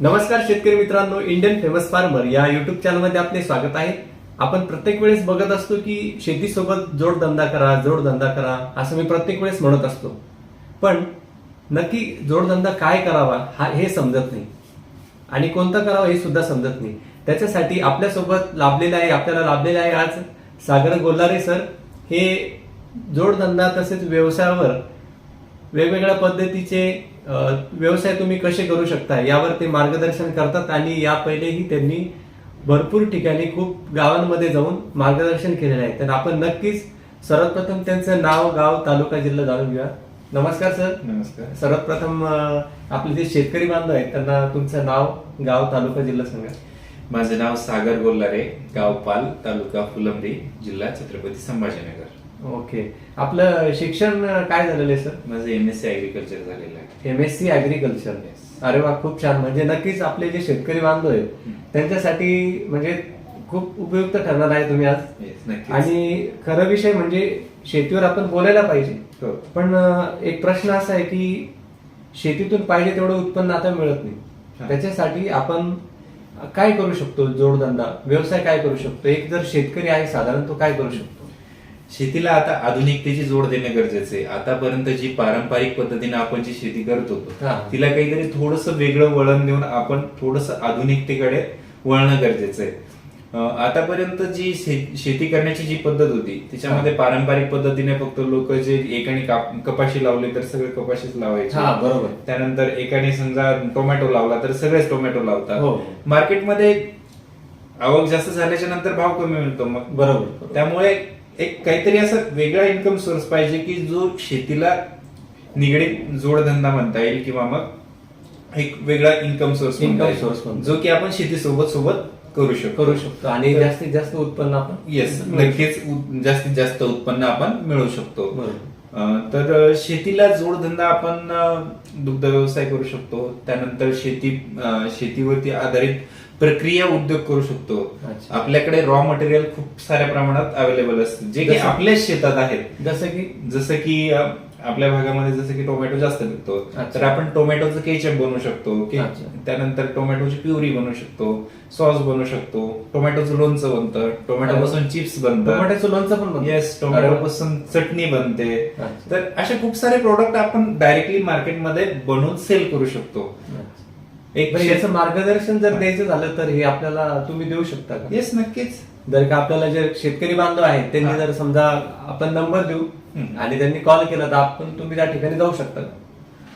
नमस्कार शेतकरी मित्रांनो इंडियन फेमस फार्मर या युट्यूब चॅनलमध्ये आपले स्वागत आहे. आपण प्रत्येक वेळेस बघत असतो की शेतीसोबत जोडधंदा करा जोडधंदा करा असं मी प्रत्येक वेळेस म्हणत असतो. पण नक्की जोडधंदा काय करावा हा हे समजत नाही. आणि कोणता करावा हे सुद्धा समजत नाही. त्याच्यासाठी आपल्यासोबत लाभलेला आहे आपल्याला लाभलेला आहे आज सागर गोल्हारे सर. हे जोडधंदा तसेच व्यवसायावर वेगवेगळ्या पद्धतीचे व्यवसाय तुम्ही कसे करू शकता यावर ते मार्गदर्शन करतात आणि या पहिलेही त्यांनी भरपूर ठिकाणी खूप गावांमध्ये जाऊन मार्गदर्शन केलेलं आहे. तर आपण नक्कीच सर्वप्रथम त्यांचं नाव गाव तालुका जिल्हा जाणून घेऊया. नमस्कार सर. नमस्कार. सर्वप्रथम अ, आपले जे शेतकरी बांधव आहेत त्यांना तुमचं नाव गाव तालुका जिल्हा सांगा. माझे नाव सागर गोल्हारे गाव पाल तालुका फुलंब्री जिल्हा छत्रपती संभाजीनगर. ओके. आपलं शिक्षण काय झालेलं आहे सर? माझं एम एस सी ऍग्रिकल्चर झालेलं आहे. एम एस सी ऍग्रिकल्चर अरे वा खूप छान. म्हणजे नक्कीच आपले जे शेतकरी बांधव आहेत त्यांच्यासाठी म्हणजे खूप उपयुक्त ठरणार आहे तुम्ही आज. Yes, नक्कीच. आणि खरं विषय म्हणजे शेतीवर आपण बोलायला पाहिजे. हो. पण अं, एक प्रश्न असा आहे की शेतीतून पाहिजे तेवढं उत्पन्न आता मिळत नाही. त्याच्यासाठी आपण काय करू शकतो जोडधंदा? व्यवसाय काय करू शकतो? एक जर शेतकरी आहे साधारण तो काय करू शकतो? शेतीला आता आधुनिकतेची जोड देणे गरजेचे आहे. आतापर्यंत जी पारंपरिक पद्धतीने आपण जी शेती करत होतो हा. तिला काहीतरी थोडस वेगळं वळण देऊन आपण थोडस आधुनिकतेकडे वळणं गरजेचं आहे. आतापर्यंत जी शेती करण्याची जी पद्धत होती त्याच्यामध्ये पारंपरिक पद्धतीने फक्त लोक जे एकाने काप- कपाशी लावली तर सगळे कपाशीच लावायचे. हा बरोबर. त्यानंतर एकाने समजा टोमॅटो लावला तर सगळेच टोमॅटो हो. लावतात मार्केटमध्ये आवक जास्त झाल्याच्यानंतर भाव कमी मिळतो मग. बरोबर. त्यामुळे एक काहीतरी असा वेगळा इन्कम सोर्स पाहिजे की जो शेतीला निगडीत जोडधंदा म्हणता येईल किंवा मग एक वेगळा इन्कम सोर्स source म्हणता जो की आपण शेती सोबत सोबत करू शकतो. करू शकतो. आणि जास्तीत जास्त उत्पन्न आपण येस नक्कीच जास्तीत जास्त उत्पन्न आपण मिळवू शकतो. तर शेतीला जोडधंदा आपण दुग्ध व्यवसाय करू शकतो. त्यानंतर शेती शेतीवरती आधारित प्रक्रिया उद्योग करू शकतो. अच्छा. आपल्याकडे रॉ मटेरियल खूप साऱ्या प्रमाणात अवेलेबल असतं जे की जसं- आपल्याच शेतात आहेत. जसं की? जसं की अं, आपल्या भागामध्ये जसं की टोमॅटो जास्त पिकतो. अच्छा. तर आपण टोमॅटोचं केचप बनवू शकतो. की अच्छा. त्यानंतर टोमॅटोची प्युरी बनवू शकतो. सॉस बनवू शकतो. टोमॅटोचं लोणचं बनतं. टोमॅटो पासून चिप्स बनतात टोमॅटोचं लोणचं पण बनतं. येस अरे टोमॅटो वा. पासून चटणी बनते. अच्छा. तर असे खूप सारे प्रोडक्ट आपण डायरेक्टली मार्केटमध्ये बनवून सेल करू शकतो. एक याचं मार्गदर्शन जर द्यायचं झालं तर हे आपल्याला तुम्ही देऊ शकता का येस नक्कीच जर का आपल्याला जे शेतकरी बांधव आहेत त्यांनी. जर समजा आपण नंबर देऊ. आणि त्यांनी कॉल केला तर आपण तुम्ही त्या ठिकाणी जाऊ शकता का?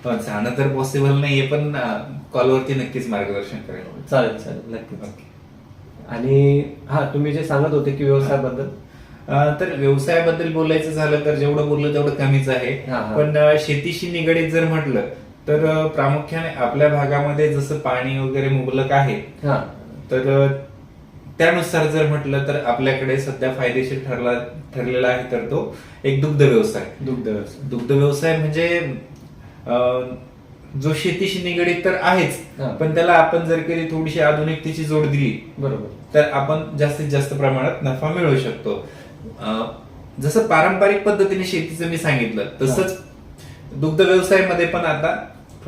पण जाणं तर पॉसिबल नाहीये पण कॉलवरती नक्कीच मार्गदर्शन करेल चालेल चालेल नक्कीच. आणि हा तुम्ही जे सांगत होते की व्यवसायाबद्दल तर व्यवसायाबद्दल बोलायचं झालं तर जेवढं बोललं तेवढं कमीच आहे. पण शेतीशी निगडीत जर म्हटलं तर प्रामुख्याने आपल्या भागामध्ये जसं पाणी वगैरे मुबलक आहे हा. तर त्यानुसार जर म्हटलं तर आपल्याकडे सध्या फायदेशीर ठरला ठरलेला आहे तर तो एक दुग्ध व्यवसाय. दुग्ध व्यवसाय. दुग्ध व्यवसाय म्हणजे जो शेतीशी निगडीत तर आहेच. पण त्याला आपण जर कधी थोडीशी आधुनिकतेची जोड दिली बरोबर. तर आपण जास्तीत जास्त प्रमाणात नफा मिळवू शकतो. जसं पारंपरिक पद्धतीने शेतीचं मी सांगितलं तसंच दुग्ध व्यवसायामध्ये पण आता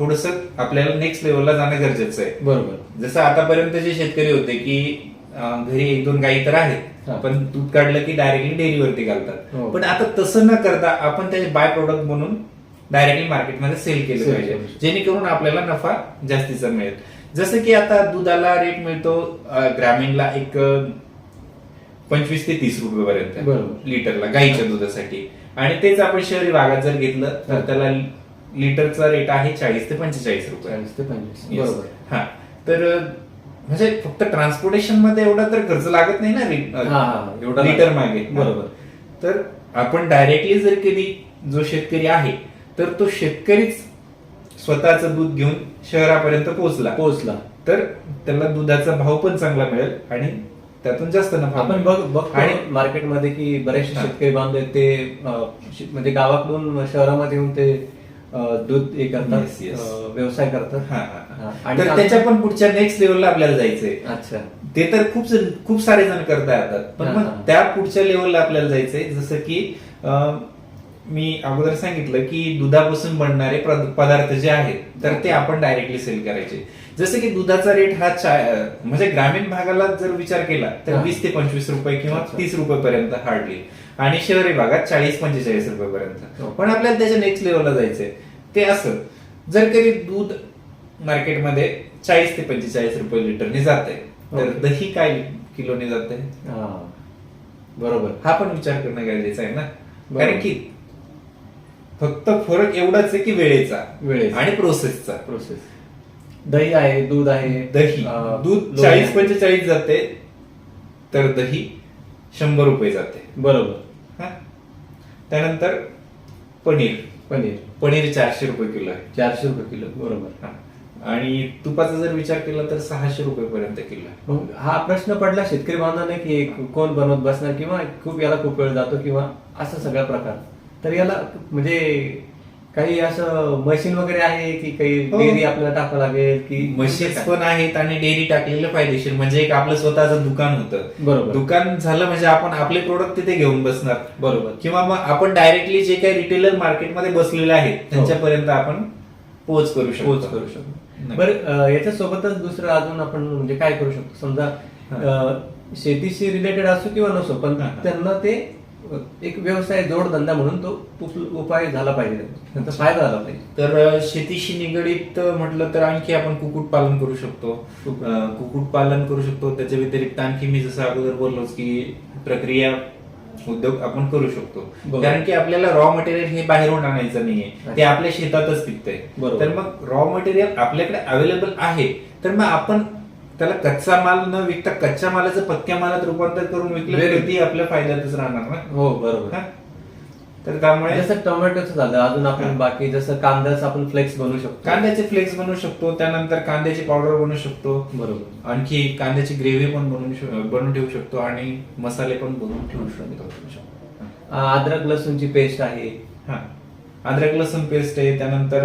थोडस आपल्याला नेक्स्ट लेवलला जाणं गरजेचं आहे बरोबर जसं आतापर्यंत जे शेतकरी होते की घरी एक दोन गायी तर आहेत. पण दूध काढलं की डायरेक्टली डेअरीवरती घालतात हो. पण आता तसं न करता आपण त्याचे बाय प्रोडक्ट म्हणून डायरेक्टली मार्केटमध्ये सेल केलं पाहिजे. जेणेकरून आपल्याला नफा जास्तीचा मिळेल जसं की आता दुधाला रेट मिळतो ग्रामीणला एक पंचवीस ते तीस रुपयेपर्यंत बरोबर. लिटरला गाईच्या दुधासाठी आणि तेच आपण शहरी भागात जर घेतलं तर त्याला लिटरचा रेट आहे चाळीस ते पंचेचाळीस रुपये चाळीस ते पंचवीस Yes. बरोबर हा तर म्हणजे फक्त ट्रान्सपोर्टेशनमध्ये एवढा तर खर्च लागत नाही ना हा, हा, एवढा लिटर लागत. मागे बरोबर. तर आपण डायरेक्टली जर कधी जो शेतकरी आहे तर तो शेतकरीच स्वतःचं दूध घेऊन शहरापर्यंत पोहोचला पोहोचला तर त्याला दुधाचा भाव पण चांगला मिळेल आणि त्यातून जास्त नफा आपण मिळेल. बघ बघतो आणि मार्केटमध्ये की बरेचसे हा. शेतकरी बांधव आहेत ते अं, शे- म्हणजे गावाकडून शहरामध्ये येऊन ते दूध हे करतात Yes, yes. अं, व्यवसाय करतात हा, हा, हा. हा. आणि तर त्याच्या पण पुढच्या नेक्स्ट लेवलला आपल्याला जायचंय अच्छा ते तर खूप जण खूप सारे जण करता येतात पण हा, मग हा. त्या पुढच्या लेवलला आपल्याला जायचंय जसं की अं, मी अगोदर सांगितलं की दुधापासून बनणारे प्रद- पदार्थ जे आहेत तर ते आपण डायरेक्टली सेल करायचे जसं की दुधाचा रेट हा चा- म्हणजे ग्रामीण भागाला जर विचार केला तर हा. वीस ते पंचवीस रुपये किंवा अच्छा. तीस रुपये पर्यंत हार्डली आणि शहरी भागात चाळीस पंचेचाळीस रुपये पर्यंत हो. पण आपल्याला त्याच्या नेक्स्ट लेवलला जायचंय ते असं जर कधी दूध मार्केटमध्ये चाळीस ते पंचेचाळीस रुपये लिटरने जाते तर ओके. दही काय किलोने जाते हा. बरोबर हा पण विचार करणं गरजेचं आहे ना. कारण की फक्त फरक एवढाच आहे की वेळेचा वेळेचा. आणि प्रोसेसचा प्रोसेस दही आहे दूध आहे दही दूध चाळीस आहे. पंचेचाळीस जाते तर दही शंभर रुपये जाते बरोबर? त्यानंतर पनीर. पनीर. पनीर चारशे रुपये किलो आहे. चारशे रुपये किलो बरोबर. हा. आणि तुपाचा जर विचार केला तर सहाशे रुपये पर्यंत किलो आहे. मग हा प्रश्न पडला शेतकरी बांधवांना की कोण बनवत बसणार किंवा खूप याला खूप वेळ जातो किंवा असा सगळा प्रकार. तर याला म्हणजे काही असं मशीन वगैरे आहे की काही हो. डेअरी आपल्याला टाकावं लागेल की मशीन्स पण आहेत आणि डेअरी टाकलेलं फायदेशीर. म्हणजे एक आपलं स्वतःचं दुकान होतं. बरोबर. दुकान झालं म्हणजे आपण आपले प्रोडक्ट तिथे घेऊन बसणार. बरोबर. किंवा मग आपण डायरेक्टली जे काही रिटेलर मार्केटमध्ये बसलेले आहेत त्यांच्यापर्यंत आपण पोच करू शकतो. पोच करू शकतो. नक्की. बरं याच्या सोबतच दुसरं अजून आपण म्हणजे काय करू शकतो? समजा अं, शेतीशी रिलेटेड असो किंवा नसो पण हा. त्यांना ते एक व्यवसाय जोडधंदा म्हणून तो उप- उपाय झाला पाहिजे त्यांचा फायदा झाला पाहिजे तर शेतीशी निगडीत म्हटलं तर आणखी आपण कुक्कुट पालन करू शकतो कुक्कुट. अ, कुक्कुट पालन करू शकतो त्याच्या व्यतिरिक्त आणखी मी जसं अगोदर बोललोच की प्रक्रिया उद्योग आपण करू शकतो. कारण की आपल्याला रॉ मटेरियल हे बाहेरून आणायचं नाहीये ते. आपल्या शेतातच पिकतंय. तर मग रॉ मटेरियल आपल्याकडे अवेलेबल आहे तर मग आपण त्याला कच्चा माल न विकता कच्च्या मालाचं पक्क्या मालात रूपांतर करून विकलं तर ती आपल्या फायद्यातच राहणार ना? हो बरोबर? तर त्यामुळे जसं टोमॅटोचं झालं अजून आपण. बाकी जसं कांद्याचं आपण फ्लेक्स बनवू शकतो. कांद्याचे फ्लेक्स बनवू शकतो त्यानंतर कांद्याची पावडर बनवू शकतो. बरोबर. आणखी कांद्याची ग्रेव्ही पण बनवून श- बनवून ठेवू शकतो आणि मसाले पण बनवून ठेवू शकतो. अद्रक लसूणची पेस्ट आहे. हा. अद्रक लसूण पेस्ट आहे त्यानंतर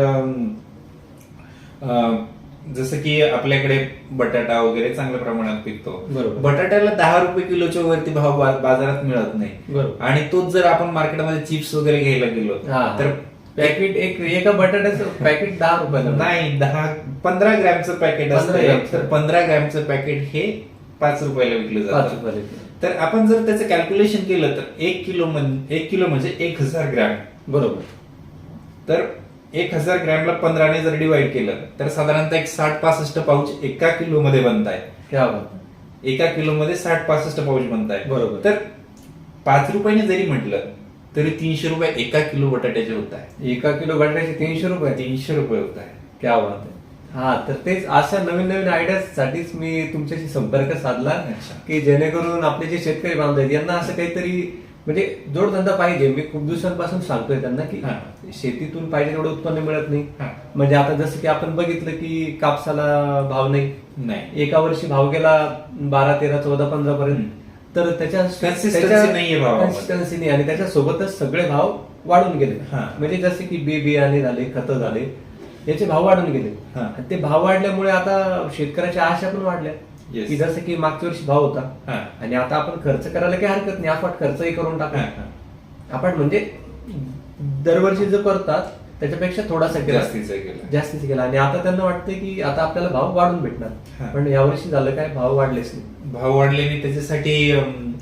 जसं की आपल्याकडे बटाटा वगैरे चांगल्या प्रमाणात पिकतो. बरोबर. बटाट्याला दहा रुपये किलोच्या वरती भाव बाजारात मिळत नाही. आणि तोच जर आपण मार्केटमध्ये चिप्स वगैरे घ्यायला गेलो तर पॅकेट एक एका बटाट्याचं पॅकेट दहा रुपयाला नाही दहा पंधरा ग्रॅमचं पॅकेट 15 असतं. तर पंधरा ग्रॅमचं पॅकेट हे पाच रुपयाला विकलं जातं. तर आपण जर त्याचं कॅल्क्युलेशन केलं तर एक किलो एक किलो म्हणजे एक हजार ग्रॅम. बरोबर. तर एक हजार ग्रॅमला पंधराने जर डिवाइड केलं तर साधारणतः एक साठ पासष्ट पाऊच एका किलो मध्ये बनताय. क्या बात एका किलो मध्ये साठ पासष्ट पाऊच बनताय. बरोबर. तर पाच रुपयाने जरी म्हटलं तरी तीनशे रुपये एका किलो बटाट्याचे होत आहे एका किलो बटाट्याचे तीनशे रुपये? तीनशे रुपये होत आहे क्या बात आहे हा तर तेच अशा नवीन नवीन आयडिया साठीच मी तुमच्याशी संपर्क साधला. की जेणेकरून आपले जे शेतकरी बांधव आहेत यांना असं काहीतरी म्हणजे जोडधंदा पाहिजे. मी खूप दिवसांपासून सांगतोय त्यांना की. शेतीतून पाहिजे तेवढं उत्पन्न मिळत नाही. म्हणजे आता जसं की आपण बघितलं की कापसाला भाव नाही. नाही. एका वर्षी भाव गेला बारा तेरा चौदा पंधरा पर्यंत. तर त्याच्या नाही. आणि त्याच्या सोबतच सगळे भाव वाढून गेले. म्हणजे जसे की बी बियाणे झाले खतं झाले याचे भाव वाढून गेले. ते भाव वाढल्यामुळे आता शेतकऱ्याच्या आशा पण वाढल्या. Yes. की जसं की मागच्या वर्षी भाव होता. हा. आणि आता आपण खर्च करायला काही हरकत नाही. आपण खर्चही करून टाकू. हा, हा. आपण म्हणजे दरवर्षी जो करतात त्याच्यापेक्षा थोडासा केला. जास्तीचं केलं. आणि आता त्यांना वाटतं की आता आपल्याला भाव वाढून हा. भेटणार पण यावर्षी झालं काय? भाव वाढलेच नाही. भाव वाढल्याने त्याच्यासाठी अम,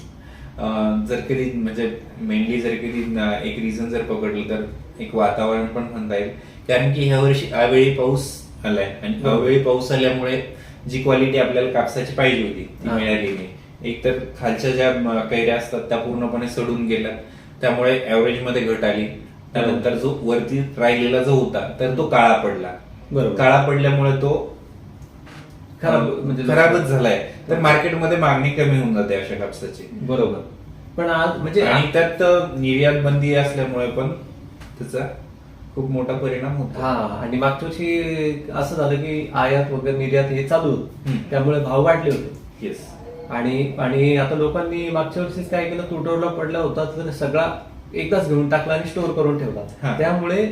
अं, जर कधी म्हणजे मेनली जर कधी एक रिझन जर पकडलं तर एक वातावरण पण म्हणता येईल. कारण की ह्या वर्षी अवेळी पाऊस आलाय. आणि बरोबर. अवेळी पाऊस आल्यामुळे जी क्वालिटी आपल्याला कापसाची पाहिजे होती ती. मिळाली नाही. एक तर खालच्या ज्या कैऱ्या असतात त्या पूर्णपणे सडून गेल्या. त्यामुळे ऍव्हरेजमध्ये घट आली. त्यानंतर जो वरती राहिलेला जो होता तर तो काळा पडला. बरोबर. काळा पडल्यामुळे तो खराब म्हणजे खराबच झालाय. तर मार्केटमध्ये मागणी कमी होऊन जाते अशा कापसाची. बरोबर. पण आज म्हणजे आणि त्यात निर्यात बंदी असल्यामुळे पण त्याचा खूप मोठा परिणाम होतो. हा आणि मागच्या वर्षी असं झालं की आयात वगैरे निर्यात हे चालू होतं. त्यामुळे भाव वाढले होते. येस आणि आणि आता लोकांनी मागच्या वर्षीच काय केलं तुटवडा पडला होता तर सगळा एकदाच घेऊन टाकला आणि स्टोअर करून ठेवला. त्यामुळे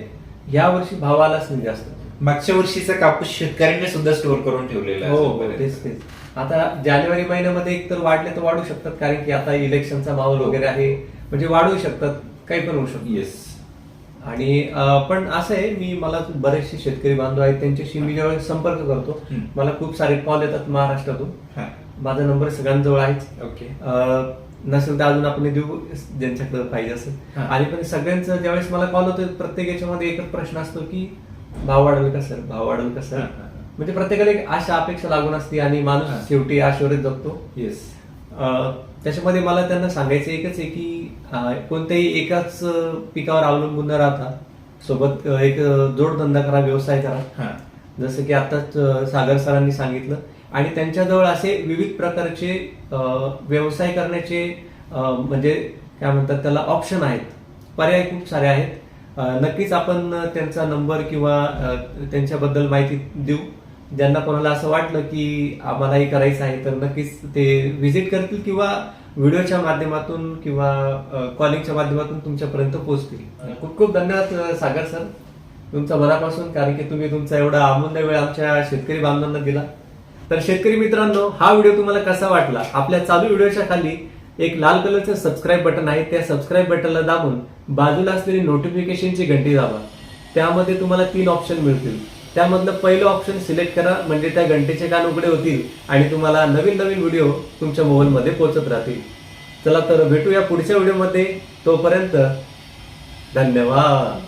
या वर्षी भाव आलाच नाही जास्त. मागच्या वर्षीचा कापूस शेतकऱ्यांनी सुद्धा स्टोअर करून ठेवलेला आहे हो. तेच तेच. आता जानेवारी महिन्यामध्ये एक तर वाढले तर वाढू शकतात कारण की आता इलेक्शनचा माहोल वगैरे आहे. म्हणजे वाढवू शकतात काही पण होऊ शकतं. येस आणि पण असं आहे मी मला बरेचसे शेतकरी बांधव आहेत त्यांच्याशी मी ज्यावेळेस संपर्क करतो. मला खूप सारे कॉल येतात महाराष्ट्रातून. माझा नंबर सगळ्यांजवळ आहेच ओके नसेल तर अजून आपण देऊ ज्यांच्याकडे पाहिजे असेल. आणि पण सगळ्यांचं ज्यावेळेस मला कॉल होतो प्रत्येक याच्यामध्ये एकच प्रश्न असतो की भाव वाढेल का सर भाव वाढेल का सर. म्हणजे प्रत्येकाला एक आशा अपेक्षा लागून असते आणि. माणूस शेवटी आशेवरच जगतो येस त्याच्यामध्ये मला त्यांना सांगायचं एकच आहे की कोणत्याही एकाच पिकावर अवलंबून न राहता सोबत एक जोडधंदा करा व्यवसाय करा. जसं की आताच सागर सरांनी सांगितलं. आणि त्यांच्याजवळ असे विविध प्रकारचे व्यवसाय करण्याचे म्हणजे काय म्हणतात त्याला ऑप्शन आहेत. पर्याय खूप सारे आहेत. नक्कीच आपण त्यांचा नंबर किंवा त्यांच्याबद्दल माहिती देऊ. ज्यांना कोणाला असं वाटलं की आम्हालाही करायचं आहे तर नक्कीच ते व्हिजिट करतील किंवा व्हिडिओच्या माध्यमातून किंवा कॉलिंगच्या माध्यमातून तुमच्यापर्यंत पोहोचतील. खूप खूप धन्यवाद सागर सर. तुमचा मनापासून कारण की तुम्ही तुमचा एवढा अमूल्य वेळ आमच्या शेतकरी बांधवांना दिला. तर शेतकरी मित्रांनो हा व्हिडिओ तुम्हाला कसा वाटला? आपल्या चालू व्हिडिओच्या खाली एक लाल कलरचं सबस्क्राईब बटन आहे. त्या सबस्क्राईब बटनला दाबून बाजूला असलेली नोटिफिकेशनची घंटी दाबा. त्यामध्ये तुम्हाला तीन ऑप्शन मिळतील. त्यामधलं पहिलं ऑप्शन सिलेक्ट करा म्हणजे त्या घंटेचे कान उघडे होतील आणि तुम्हाला नवीन नवीन व्हिडिओ तुमच्या मोबाईलमध्ये पोहोचत राहतील. चला तर भेटूया पुढच्या व्हिडिओमध्ये तोपर्यंत धन्यवाद.